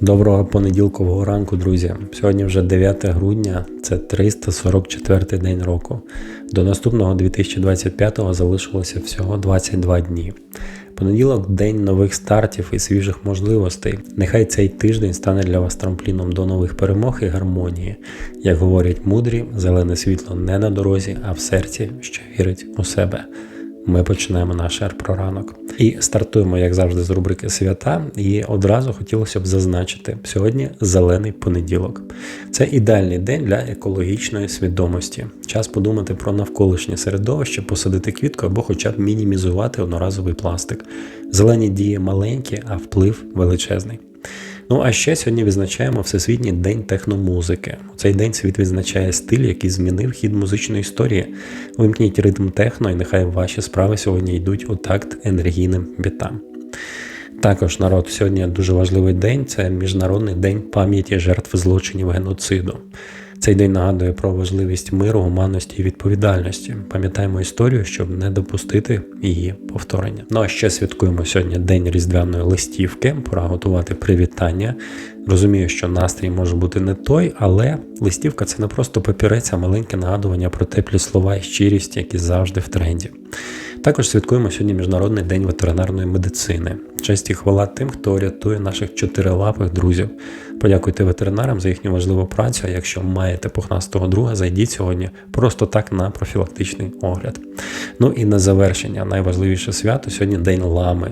Доброго понеділкового ранку, друзі. Сьогодні вже 9 грудня, це 344 день року. До наступного 2025-го залишилося всього 22 дні. Понеділок день нових стартів і свіжих можливостей. Нехай цей тиждень стане для вас трампліном до нових перемог і гармонії. Як говорять мудрі, зелене світло не на дорозі, а в серці, що вірить у себе. Ми починаємо наш ер ранок. І стартуємо, як завжди, з рубрики свята. І одразу хотілося б зазначити: сьогодні зелений понеділок. Це ідеальний день для екологічної свідомості. Час подумати про навколишнє середовище, посадити квітку або хоча б мінімізувати одноразовий пластик. Зелені дії маленькі, а вплив величезний. Ну а ще сьогодні відзначаємо Всесвітній день техномузики. У цей день світ відзначає стиль, який змінив хід музичної історії. Вимкніть ритм техно, і нехай ваші справи сьогодні йдуть у такт енергійним бітам. Також народ сьогодні дуже важливий день це Міжнародний день пам'яті жертв злочинів геноциду. Цей день нагадує про важливість миру, гуманності і відповідальності. Пам'ятаємо історію, щоб не допустити її повторення. Ну а ще святкуємо сьогодні день різдвяної листівки. Пора готувати привітання. Розумію, що настрій може бути не той, але листівка це не просто папірець, а маленьке нагадування про теплі слова і щирість, які завжди в тренді. Також святкуємо сьогодні Міжнародний день ветеринарної медицини. Честь і хвала тим, хто рятує наших чотирилапих друзів. Подякуйте ветеринарам за їхню важливу працю. А якщо маєте пухнастого друга, зайдіть сьогодні просто так на профілактичний огляд. Ну і на завершення, найважливіше свято сьогодні День лами.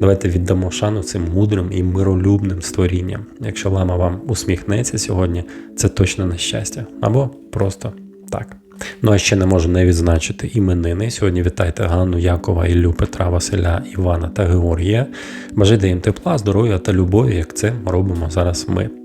Давайте віддамо шану цим мудрим і миролюбним створінням. Якщо лама вам усміхнеться сьогодні, це точно на щастя. Або просто так. Ну а ще не можу не відзначити іменини. Сьогодні вітайте Ганну Якова, Іллю Петра, Василя, Івана та Георгія. Бажайте їм тепла, здоров'я та любові, як це робимо зараз ми.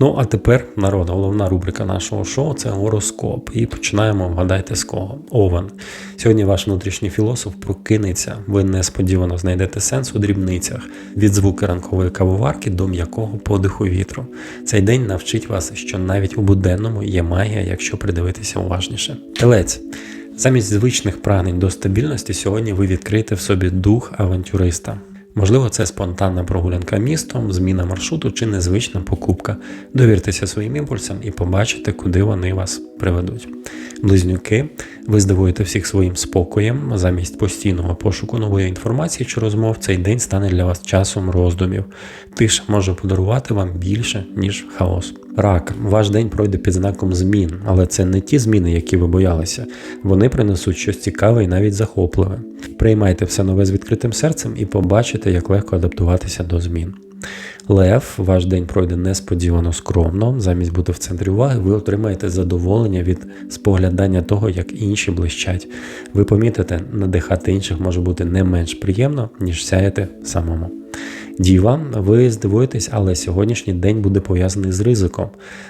Ну, а тепер народ, головна рубрика нашого шоу це гороскоп. І починаємо, вгадайте з кого. Овен. Сьогодні ваш внутрішній філософ прокинеться. Ви несподівано знайдете сенс у дрібницях від звуки ранкової кавоварки до м'якого подиху вітру. Цей день навчить вас, що навіть у буденному є магія, якщо придивитися уважніше. Телець. Замість звичних прагнень до стабільності сьогодні ви відкриєте в собі дух авантюриста. Можливо, це спонтанна прогулянка містом, зміна маршруту чи незвична покупка. Довіртеся своїм імпульсам і побачите, куди вони вас приведуть. Близнюки, ви здивуєте всіх своїм спокоєм, замість постійного пошуку нової інформації чи розмов, цей день стане для вас часом роздумів. Тиша може подарувати вам більше, ніж хаос. Рак, ваш день пройде під знаком змін, але це не ті зміни, які ви боялися. Вони принесуть щось цікаве і навіть захопливе. Приймайте все нове з відкритим серцем і побачите, як легко адаптуватися до змін. Лев, ваш день пройде несподівано скромно. Замість бути в центрі уваги, ви отримаєте задоволення від споглядання того, як інші блищать. Ви помітите, надихати інших може бути не менш приємно, ніж сяяти самому. Діва, ви здивуєтесь, але сьогоднішній день буде пов'язаний з ризиком.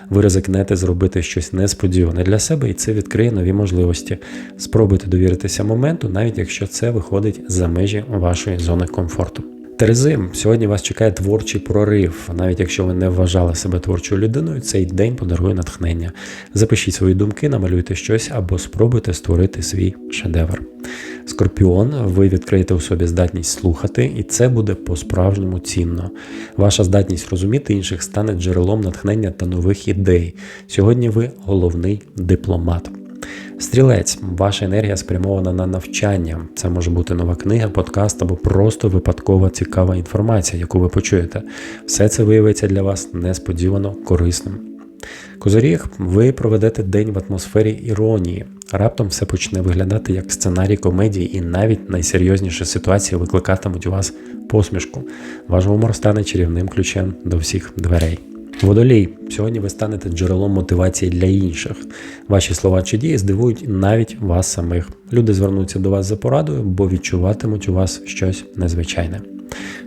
Ви ризикнете зробити щось несподіване для себе, і це відкриє нові можливості. Спробуйте довіритися моменту, навіть якщо це виходить за межі вашої зони комфорту. Терези, сьогодні вас чекає творчий прорив. Навіть якщо ви не вважали себе творчою людиною, цей день подарує натхнення. Запишіть свої думки, намалюйте щось або спробуйте створити свій шедевр. Скорпіон, ви відкриєте у собі здатність слухати, і це буде по-справжньому цінно. Ваша здатність розуміти інших стане джерелом натхнення та нових ідей. Сьогодні ви головний дипломат. Стрілець, ваша енергія спрямована на навчання. Це може бути нова книга, подкаст або просто випадкова цікава інформація, яку ви почуєте. Все це виявиться для вас несподівано корисним. Козоріг, ви проведете день в атмосфері іронії. Раптом все почне виглядати як сценарій комедії, і навіть найсерйозніші ситуації викликатимуть у вас посмішку. Ваш гумор стане чарівним ключем до всіх дверей. Водолій, сьогодні ви станете джерелом мотивації для інших. Ваші слова чи дії здивують навіть вас самих. Люди звернуться до вас за порадою, бо відчуватимуть у вас щось незвичайне.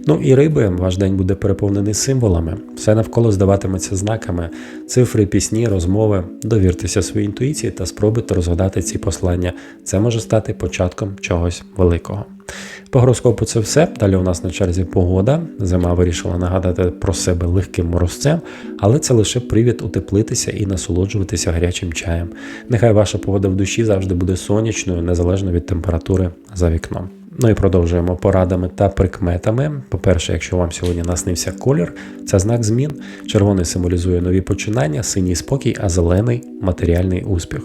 Ну і риби, ваш день буде переповнений символами. Все навколо здаватиметься знаками, цифри, пісні, розмови. Довіртеся своїй інтуїції та спробуйте розгадати ці послання. Це може стати початком чогось великого. По гороскопу це все. Далі у нас на черзі погода. Зима вирішила нагадати про себе легким морозцем, але це лише привід утеплитися і насолоджуватися гарячим чаєм. Нехай ваша погода в душі завжди буде сонячною, незалежно від температури за вікном. Ну і продовжуємо порадами та прикметами. По-перше, якщо вам сьогодні наснився колір, це знак змін. Червоний символізує нові починання, синій спокій, а зелений матеріальний успіх.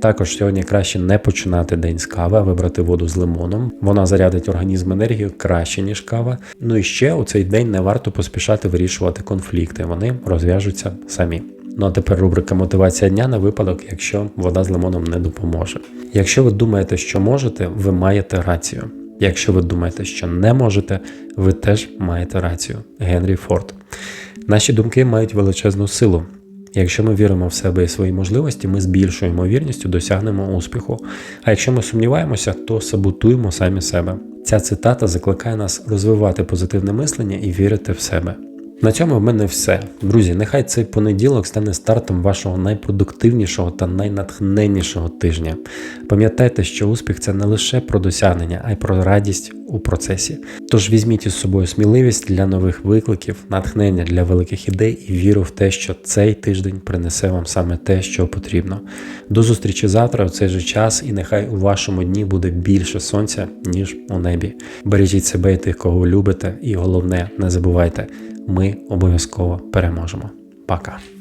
Також сьогодні краще не починати день з кави, а вибрати воду з лимоном. Вона зарядить організм енергією краще, ніж кава. Ну і ще у цей день не варто поспішати вирішувати конфлікти, вони розв'яжуться самі. Ну а тепер рубрика мотивація дня на випадок, якщо вода з лимоном не допоможе. Якщо ви думаєте, що можете, ви маєте рацію. Якщо ви думаєте, що не можете, ви теж маєте рацію. Генрі Форд. Наші думки мають величезну силу. Якщо ми віримо в себе і свої можливості, ми з більшою ймовірністю досягнемо успіху. А якщо ми сумніваємося, то саботуємо самі себе. Ця цитата закликає нас розвивати позитивне мислення і вірити в себе. На цьому в мене все. Друзі, нехай цей понеділок стане стартом вашого найпродуктивнішого та найнатхненнішого тижня. Пам'ятайте, що успіх це не лише про досягнення, а й про радість у процесі. Тож візьміть із собою сміливість для нових викликів, натхнення для великих ідей і віру в те, що цей тиждень принесе вам саме те, що потрібно. До зустрічі завтра у цей же час, і нехай у вашому дні буде більше сонця, ніж у небі. Бережіть себе і тих, кого любите, і головне, не забувайте, ми обов'язково переможемо. Пока.